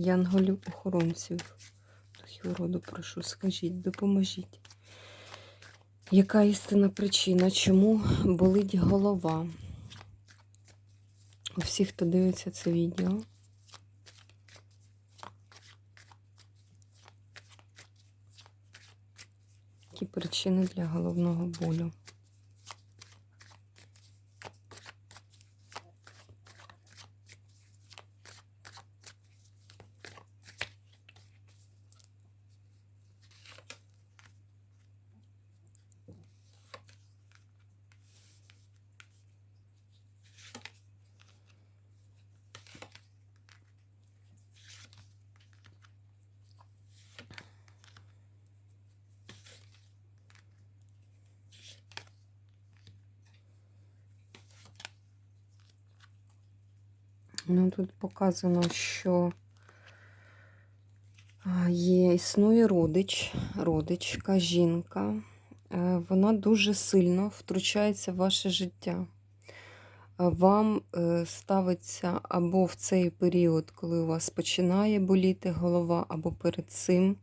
Янголів охоронців. Духів роду, прошу, скажіть, допоможіть. Яка істинна причина, чому болить голова? У всіх, хто дивиться це відео. Які причини для головного болю? Ну, тут показано, що є, існує родич, родичка, жінка. Е, Вона дуже сильно втручається в ваше життя. Е, Вам е, ставиться або в цей період, коли у вас починає боліти голова, або перед цим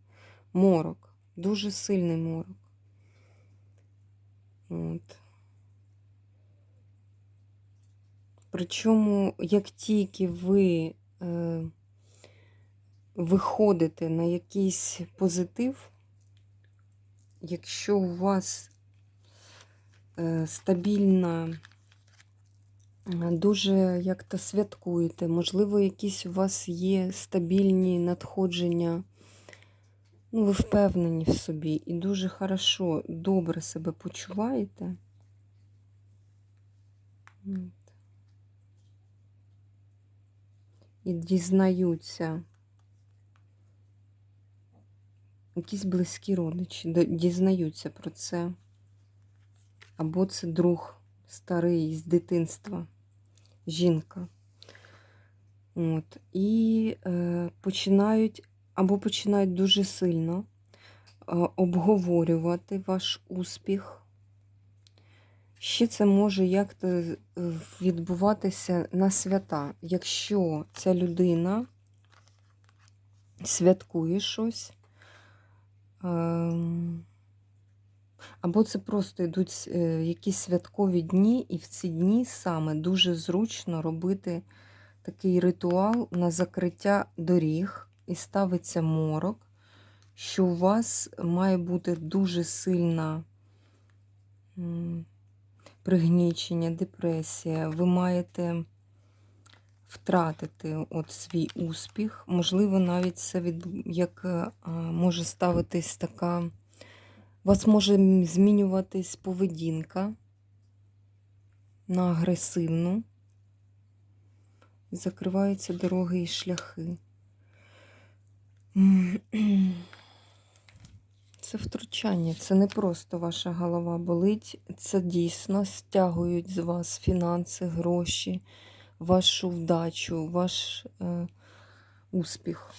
морок. Дуже сильний морок. От. Причому, як тільки ви е, виходите на якийсь позитив, якщо у вас е, стабільна, дуже як-то святкуєте, можливо, якісь у вас є стабільні надходження, ну, ви впевнені в собі і дуже хорошо, добре себе почуваєте. От. І дізнаються якісь близькі родичі, дізнаються про це. Або це друг старий з дитинства, жінка. От. І е, починають, або починають дуже сильно е, обговорювати ваш успіх. Ще це може як-то відбуватися на свята. Якщо ця людина святкує щось, ем, або це просто йдуть е, якісь святкові дні, і в ці дні саме дуже зручно робити такий ритуал на закриття доріг і ставиться морок, що у вас має бути дуже сильна. Пригнічення, депресія, ви маєте втратити от свій успіх. Можливо, навіть це від, як е, може ставитись така, у вас може змінюватись поведінка на агресивну. Закриваються дороги і шляхи. Це втручання, це не просто ваша голова болить, це дійсно стягують з вас фінанси, гроші, вашу вдачу, ваш е, успіх.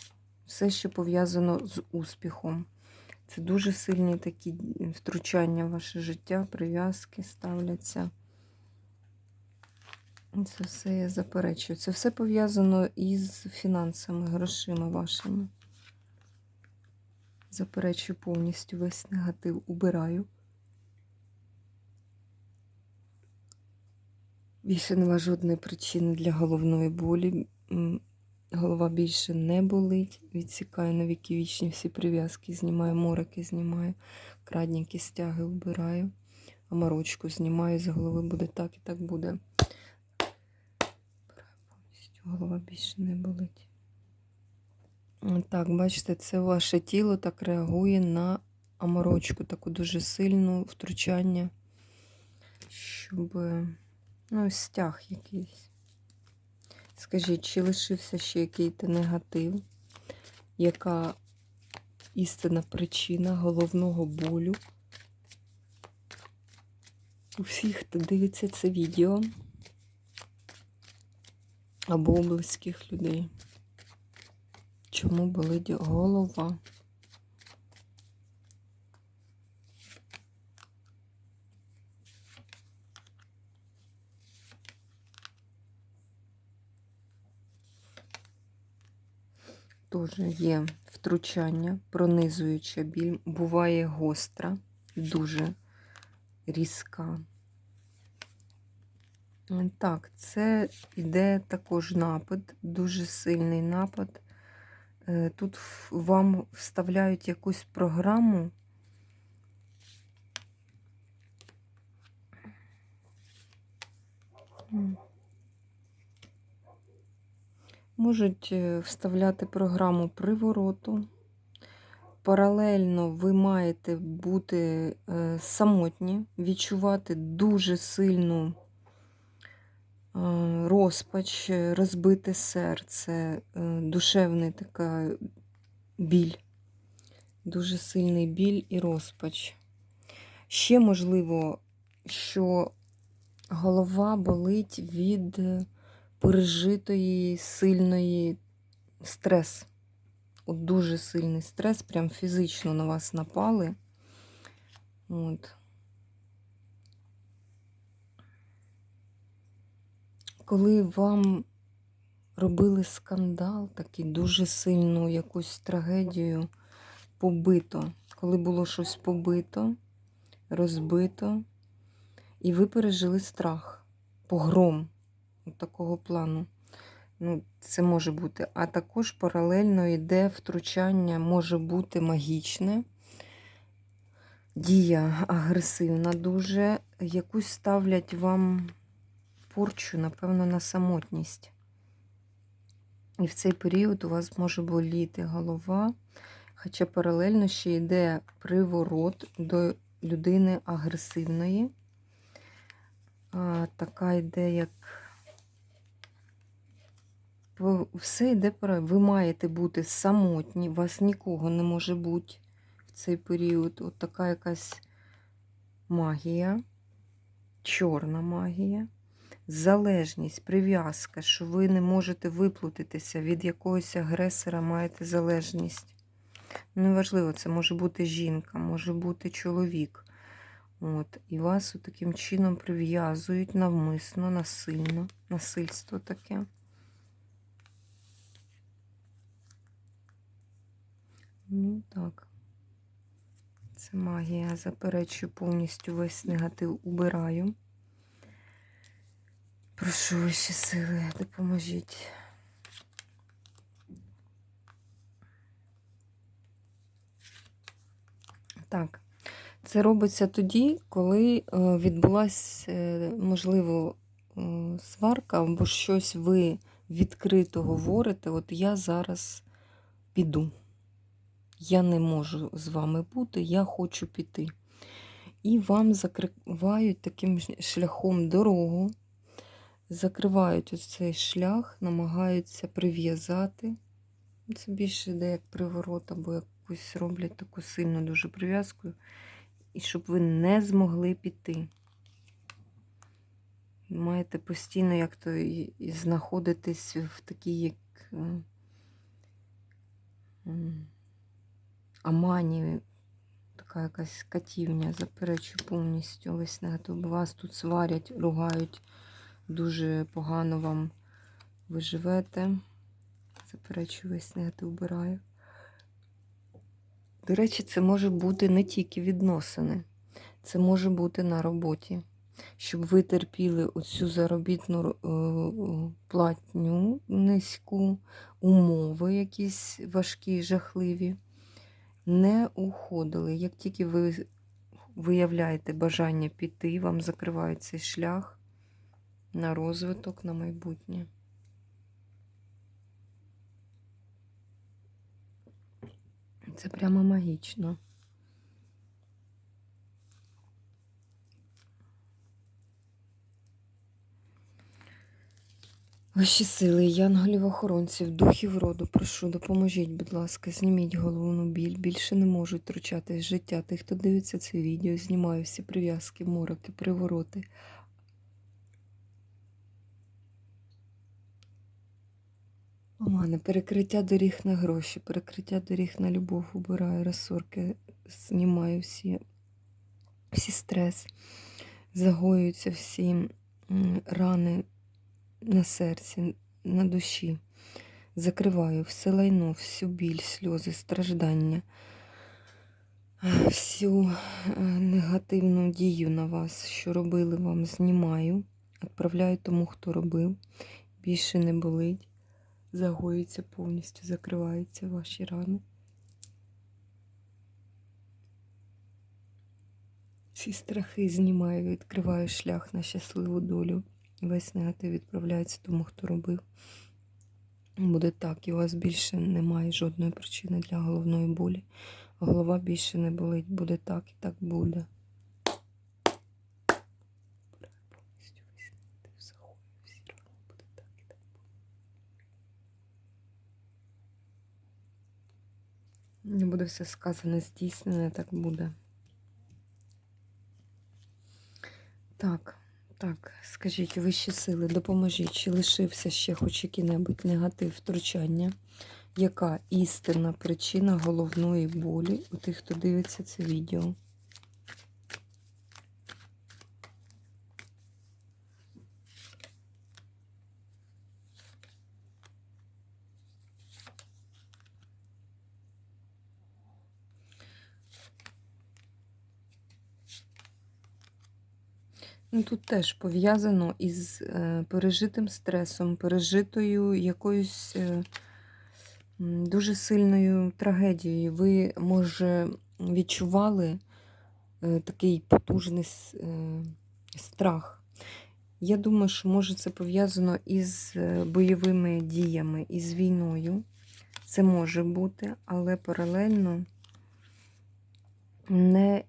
Все, що пов'язано з успіхом. Це дуже сильні такі втручання в ваше життя, прив'язки ставляться. Це все я заперечую. Це все пов'язано із фінансами, грошима вашими. Заперечую повністю весь негатив убираю. Більше нема жодної причини для головної болі. Голова більше не болить. Відсікаю на віки вічні всі прив'язки, знімаю морики, знімаю, крадніки, стяги вбираю, а морочку знімаю з голови буде так і так буде. Голова більше не болить. Так, бачите, це ваше тіло так реагує на аморочку, таку дуже сильну втручання, щоб ну, стяг якийсь. Скажіть, чи лишився ще який-то негатив? яка істинна причина головного болю. У всіх, хто дивиться це відео або у близьких людей. Чому болить голова? Теж є втручання, пронизуюча біль, буває гостра, дуже різка. Так, це йде також напад, дуже сильний напад. Е, Тут вам вставляють якусь програму. Можуть е, вставляти програму привороту. Паралельно ви маєте бути е, самотні, відчувати дуже сильну розпач, е, розбите серце, е, душевний така біль, дуже сильний біль і розпач. Ще можливо, що голова болить від пережитої сильної стрес. От дуже сильний стрес, прям фізично на вас напали. От. Коли вам робили скандал, такий дуже сильну якусь трагедію, побито, коли було щось побито, розбито, і ви пережили страх, погром такого плану. Ну, це може бути. А також паралельно йде втручання, може бути магічне, дія агресивна дуже, якусь ставлять вам порчу, напевно, на самотність. І в цей період у вас може боліти голова, хоча паралельно ще йде приворот до людини агресивної. Така йде, як все йде про. Ви маєте бути самотні, у вас нікого не може бути в цей період. От така якась магія, чорна магія, залежність, прив'язка, що ви не можете виплутатися від якогось агресора, маєте залежність. Неважливо, це може бути жінка, може бути чоловік. От, і вас таким чином прив'язують навмисно, насильно, насильство таке. Ну так. Це магія. Заперечую повністю весь негатив убираю. Прошу вищі сили, допоможіть. Так, це робиться тоді, коли е, відбулася, е, можливо, е, сварка або щось ви відкрито говорите. От я зараз піду. Я не можу з вами бути, я хочу піти. І вам закривають таким шляхом дорогу, закривають ось цей шлях, намагаються прив'язати. Це більше йде як приворот, або якусь роблять таку сильну дуже прив'язку, і щоб ви не змогли піти. Маєте постійно як то знаходитись в такій як. е, Амані, така якась катівня, заперечу повністю весь негатив. Вас тут сварять, ругають, дуже погано вам ви живете. Заперечу весь вбираю. До речі, це може бути не тільки відносини, це може бути на роботі. Щоб ви терпіли оцю заробітну е, платню низьку, умови якісь важкі, жахливі не уходили. Як тільки ви виявляєте бажання піти, вам закривають цей шлях на розвиток, на майбутнє. Це прямо магічно. Вищі сили, янголів охоронців, духів роду, прошу, допоможіть, будь ласка, зніміть головну біль. Більше не можуть втручатись життя тих, хто дивиться це відео. Знімаю всі прив'язки, мороки, привороти. Омани, перекриття доріг на гроші, перекриття доріг на любов, убираю розсорки, знімаю всі, всі стрес, загоюються всі рани на серці, на душі. Закриваю все лайно, всю біль, сльози, страждання, всю е, негативну дію на вас, що робили вам, знімаю, відправляю тому, хто робив. Більше не болить, загоюється повністю, закриваються ваші рани. Всі страхи знімаю, відкриваю шлях на щасливу долю. Весь негатив відправляється тому, хто робив. Буде так, і у вас більше немає жодної причини для головної болі. Голова більше не болить, буде так і так буде. Повністю весь негатив загоюю, всі рани, буде так і так буде. Не буде все сказане, здійснене, так буде. Так. Так, скажіть, вищі сили, допоможіть, чи лишився ще хоч який-небудь негатив втручання? Яка істинна причина головної болі у тих, хто дивиться це відео? Ну, тут теж пов'язано із е, пережитим стресом, пережитою якоюсь е, дуже сильною трагедією. Ви, може, відчували е, такий потужний страх. Я думаю, що може це пов'язано із бойовими діями, із війною. Це може бути, але паралельно не.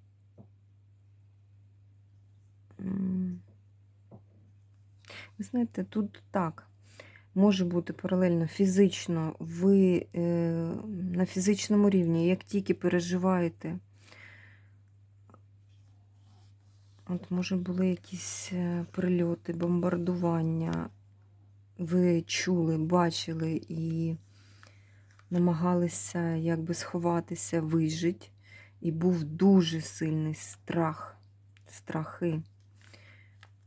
Ви знаєте, тут так. Може бути паралельно фізично, ви е, на фізичному рівні, як тільки переживаєте, от може були якісь е, прильоти, бомбардування, ви чули, бачили і намагалися якби сховатися, вижити, і був дуже сильний страх, страхи.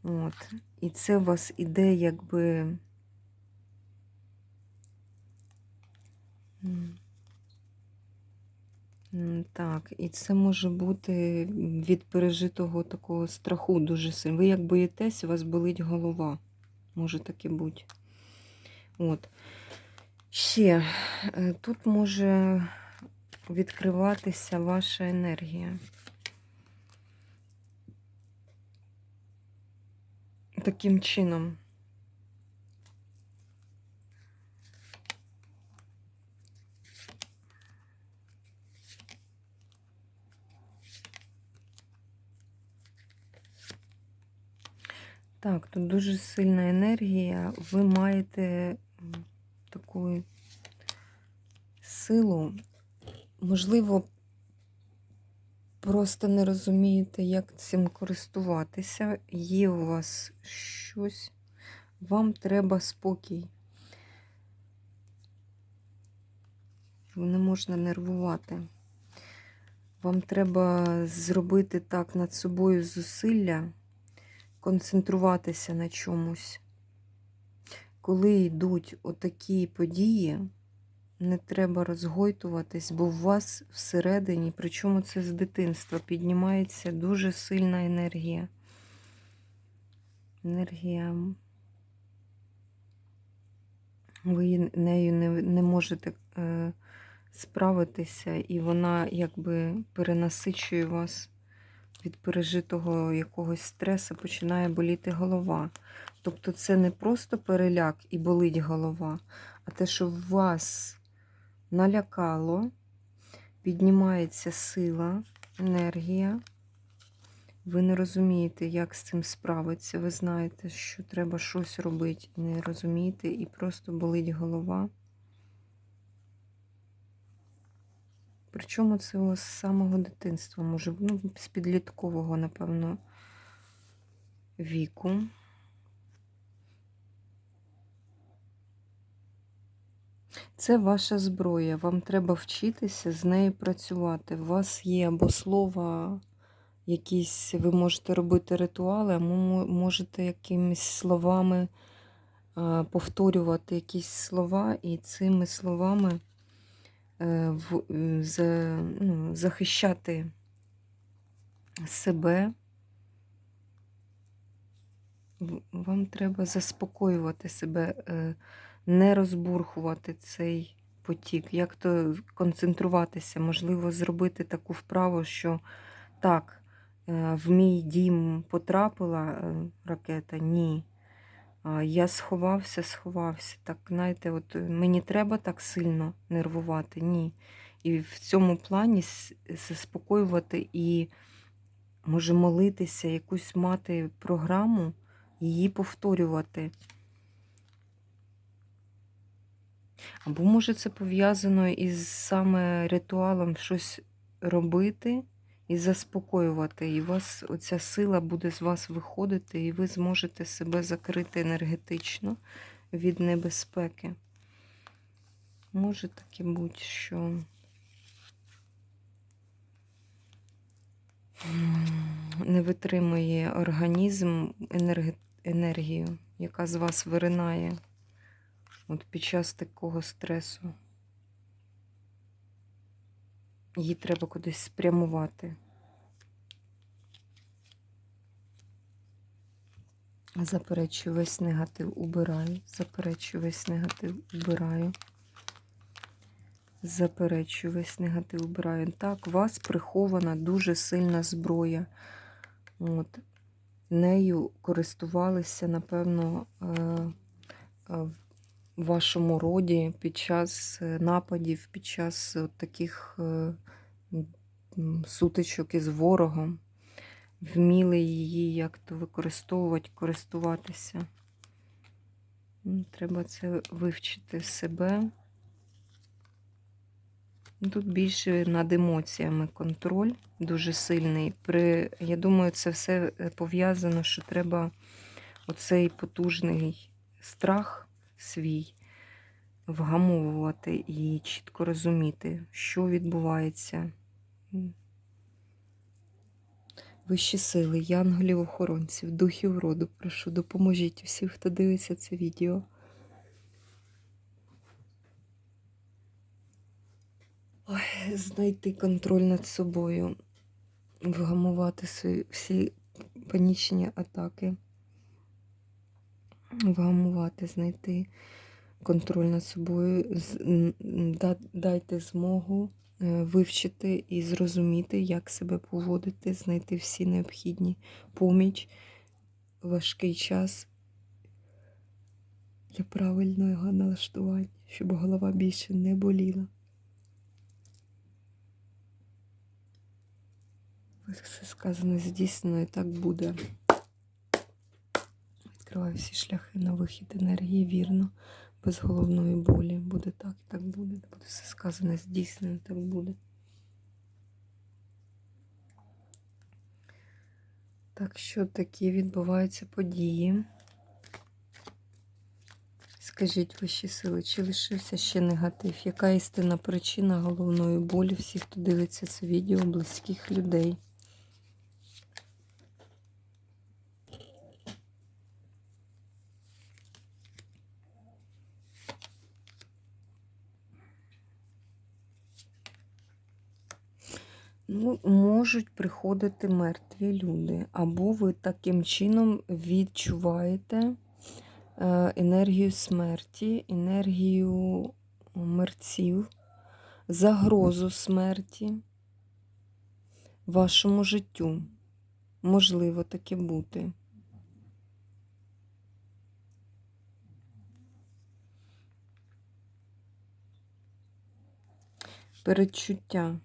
От. І це у вас іде якби. Так, і це може бути від пережитого такого страху дуже сильно. Ви як боїтесь, у вас болить голова. Може таке бути. От. Ще е, тут може відкриватися ваша енергія. Таким чином. Так, тут дуже сильна енергія. Ви маєте таку силу. Можливо, просто не розумієте, як цим користуватися. Є у вас щось, вам треба спокій. Не можна нервувати. Вам треба зробити так над собою зусилля, концентруватися на чомусь. Коли йдуть отакі події, не треба розгойтуватись, бо у вас всередині, причому це з дитинства, піднімається дуже сильна енергія. Енергія. Ви нею не, не можете е, справитися, і вона якби перенасичує вас від пережитого якогось стресу, починає боліти голова. Тобто це не просто переляк і болить голова, а те, що вас налякало, піднімається сила, енергія, Ви не розумієте, як з цим справитися. Ви знаєте, що треба щось робити, не розумієте, і просто болить голова. Причому це з самого дитинства, може, ну, з підліткового, напевно, віку. Це ваша зброя. Вам треба вчитися з нею працювати. У вас є або слова, якісь, ви можете робити ритуали, а можете якимись словами повторювати якісь слова, і цими словами е, ну, захищати себе. Вам треба заспокоювати себе, е, не розбурхувати цей потік, як то концентруватися, можливо, зробити таку вправу, що так, е, в мій дім потрапила е, ракета, ні. Я сховався, сховався. Так, знаєте, от е, мені треба так сильно нервувати, ні. І в цьому плані заспокоювати і, може, молитися, якусь мати програму, її повторювати. Або може це пов'язано із саме ритуалом щось робити і заспокоювати. І вас оця сила буде з вас виходити, і ви зможете себе закрити енергетично від небезпеки. Може таке бути, що не витримує організм енергію, яка з вас виринає. От під час такого стресу. Її треба кудись спрямувати. Заперечую весь негатив убираю. Заперечую весь негатив убираю. Заперечую весь негатив убираю. Так, у вас прихована дуже сильна зброя. От. Нею користувалися, напевно, е, е, в вашому роді під час е, нападів, під час от таких е, сутичок із ворогом. Вміли її як-то використовувати, користуватися. Треба це вивчити себе. Тут більше над емоціями контроль дуже сильний. При, я думаю, це все е, пов'язано, що треба оцей потужний страх свій вгамовувати і чітко розуміти, що відбувається. Вищі сили, янголів охоронців, духів роду, прошу, допоможіть усім, хто дивиться це відео. Ой, знайти контроль над собою, вгамувати свої всі панічні атаки, вгамувати, знайти контроль над собою, дайте змогу е, вивчити і зрозуміти, як себе поводити, знайти всі необхідні поміч, важкий час для правильного налаштування, щоб голова більше не боліла. Все сказано, здійснено і так буде. Відкриваю всі шляхи на вихід енергії вірно, без головної болі. Буде так, і так буде. Буде все сказано, здійснено, так буде. Так що такі відбуваються події. Скажіть вищі сили, чи лишився ще негатив? Яка істинна причина головної болі всіх, хто дивиться це відео, близьких людей? Ну, можуть приходити мертві люди, або ви таким чином відчуваєте е, енергію смерті, енергію мерців, загрозу смерті вашому життю. Можливо таке бути. Передчуття.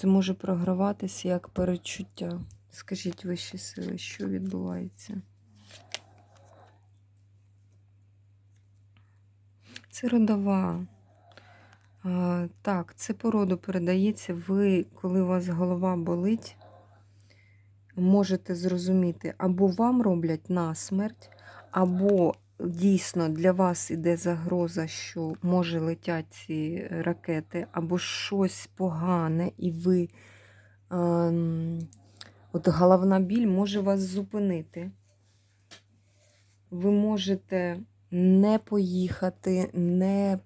Це може програватися як передчуття. Скажіть вищі сили, що відбувається? Це родова. А, так, це по роду передається. Ви, коли у вас голова болить, можете зрозуміти, або вам роблять насмерть, або дійсно для вас іде загроза, що може летять ці ракети, або щось погане, і ви. ем, От головна біль може вас зупинити. Ви можете не поїхати, не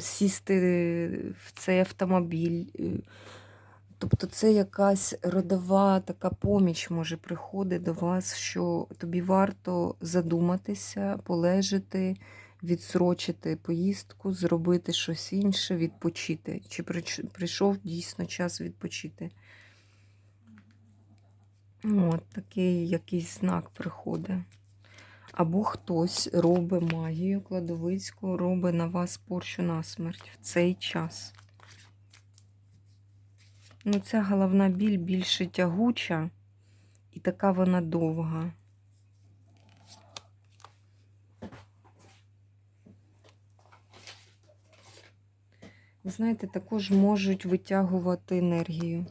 сісти в цей автомобіль. Тобто це якась родова така поміч може приходити до вас, що тобі варто задуматися, полежати, відсрочити поїздку, зробити щось інше, відпочити. Чи прийшов дійсно час відпочити? От такий якийсь знак приходить. Або хтось робить магію кладовицьку, робить на вас порчу на смерть в цей час. Ну, ця головна біль більше тягуча, і така вона довга. Ви знаєте, також можуть витягувати енергію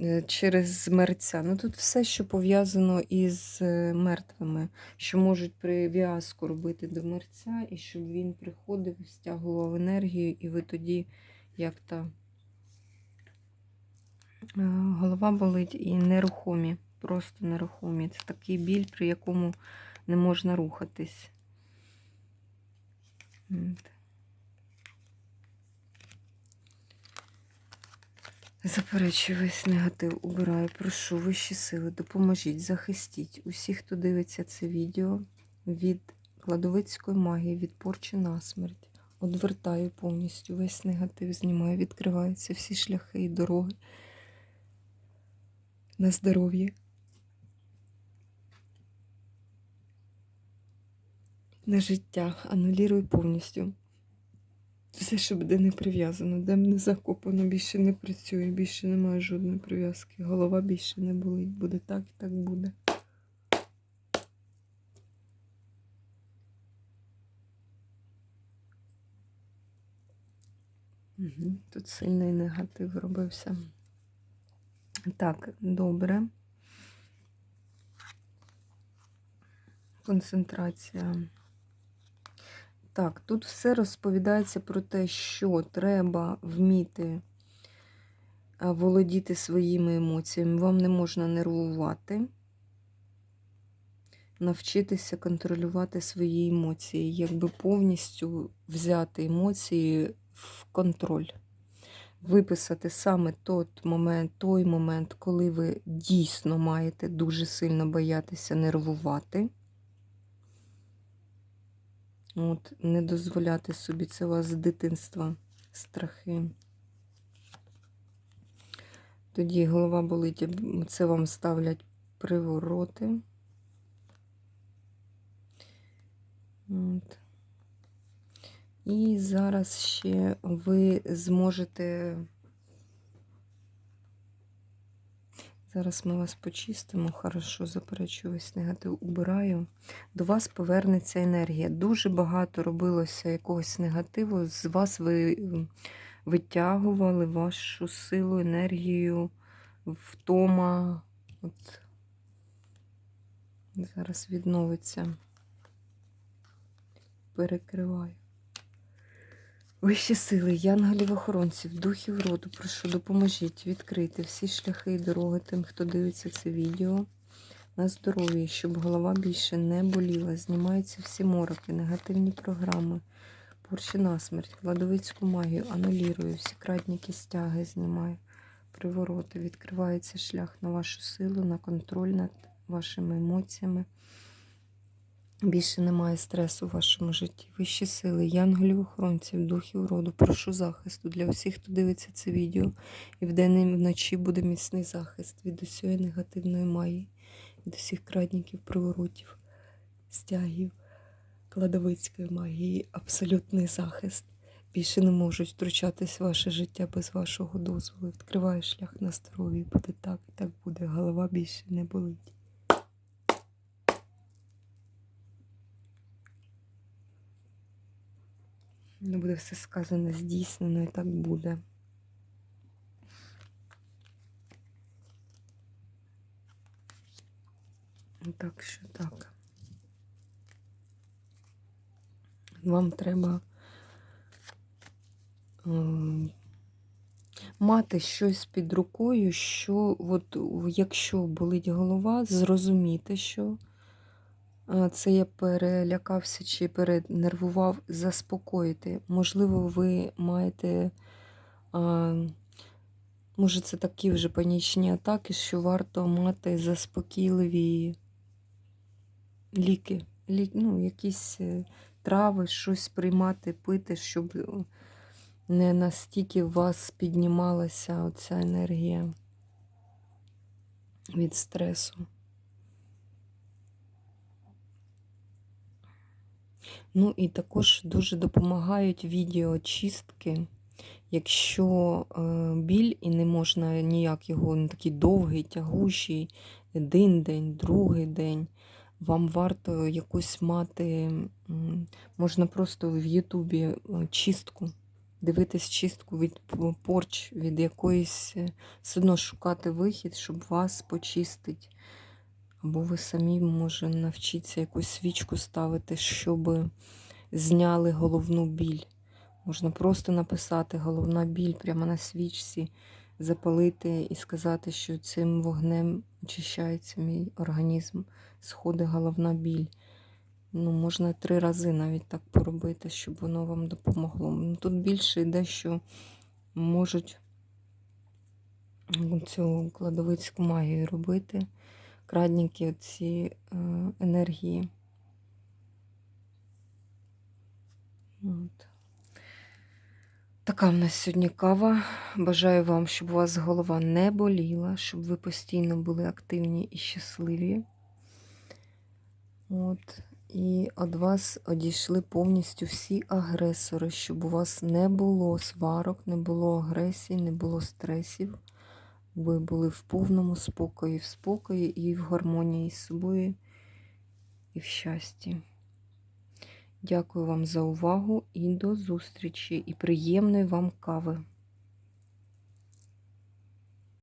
е, через мерця. Ну тут все, що пов'язано із е, мертвими, що можуть прив'язку робити до мерця, і щоб він приходив, стягував енергію, і ви тоді як та е, голова болить і нерухомі, просто нерухомі. Це такий біль, при якому не можна рухатись. Заперечую весь негатив, убираю, прошу вищі сили, допоможіть, захистіть усіх, хто дивиться це відео від кладовицької магії, від порчі на смерть. Одвертаю повністю весь негатив, знімаю, відкриваються всі шляхи і дороги на здоров'я. На життя анулірую повністю. Все, що буде не прив'язано, де не закопано, більше не працює, більше немає жодної прив'язки. Голова більше не болить. Буде так і так буде. Угу. Тут сильний негатив робився. Так, добре. Концентрація. Так, тут все розповідається про те, що треба вміти володіти своїми емоціями. Вам не можна нервувати, навчитися контролювати свої емоції, якби повністю взяти емоції в контроль. Виписати саме той момент, той момент, коли ви дійсно маєте дуже сильно боятися нервувати. От, не дозволяти собі, це у вас з дитинства страхи. Тоді голова болить, це вам ставлять привороти. От. І зараз ще ви зможете. Зараз ми вас почистимо, хорошо, заперечую весь негатив, убираю. До вас повернеться енергія. Дуже багато робилося якогось негативу. З вас ви витягували вашу силу, енергію, втома. От. Зараз відновиться. Перекриваю. Вищі сили, янголів-охоронців, духів роду, прошу, допоможіть відкрити всі шляхи і дороги тим, хто дивиться це відео. На здоров'я, щоб голова більше не боліла. Знімаються всі мороки, негативні програми, порчі насмерть, кладовицьку магію, анулірую, всі крадні кістяги знімаю, привороти. Відкривається шлях на вашу силу, на контроль над вашими емоціями. Більше немає стресу в вашому житті. Вищі сили, янголів, охоронців, духів роду. Прошу захисту для всіх, хто дивиться це відео. І вдень і вночі буде міцний захист від усієї негативної магії, від усіх крадників, приворотів, стягів, кладовицької магії, абсолютний захист. більше не можуть втручатись в ваше життя без вашого дозволу. Відкриваю шлях на здоров'я. Буде так, і так буде. Голова більше не болить. Не буде все сказане, здійснено, і так буде. Так що так. Вам треба е, мати щось під рукою, що от, якщо болить голова, зрозуміти, що це я перелякався чи перенервував, заспокоїти. Можливо, ви маєте, е, може, це такі вже панічні атаки, що варто мати заспокійливі ліки, лі, ну, якісь е, трави, щось приймати, пити, щоб е, не настільки у вас піднімалася оця енергія від стресу. Ну і також дуже допомагають відеоочистки. Якщо е, біль і не можна ніяк його, не такий довгий, тягучий, один день, другий день, вам варто якусь мати, можна просто в Ютубі е, чистку, дивитись чистку від порч, від якоїсь, е, все одно шукати вихід, щоб вас почистить. Або ви самі, може, навчіться якусь свічку ставити, щоб зняли головну біль. Можна просто написати головна біль прямо на свічці, запалити і сказати, що цим вогнем очищається мій організм, сходить головна біль. Ну, можна три рази навіть так поробити, щоб воно вам допомогло. Ну, Тут більше йде, що можуть цю кладовицьку магію робити, крадніки ці е, енергії. От. Така в нас сьогодні кава. Бажаю вам, щоб у вас голова не боліла, щоб ви постійно були активні і щасливі. От. І від вас одійшли повністю всі агресори, щоб у вас не було сварок, не було агресії, не було стресів. Ви були в повному спокої, в спокої і в гармонії з собою, і в щасті. Дякую вам за увагу і до зустрічі, і приємної вам кави.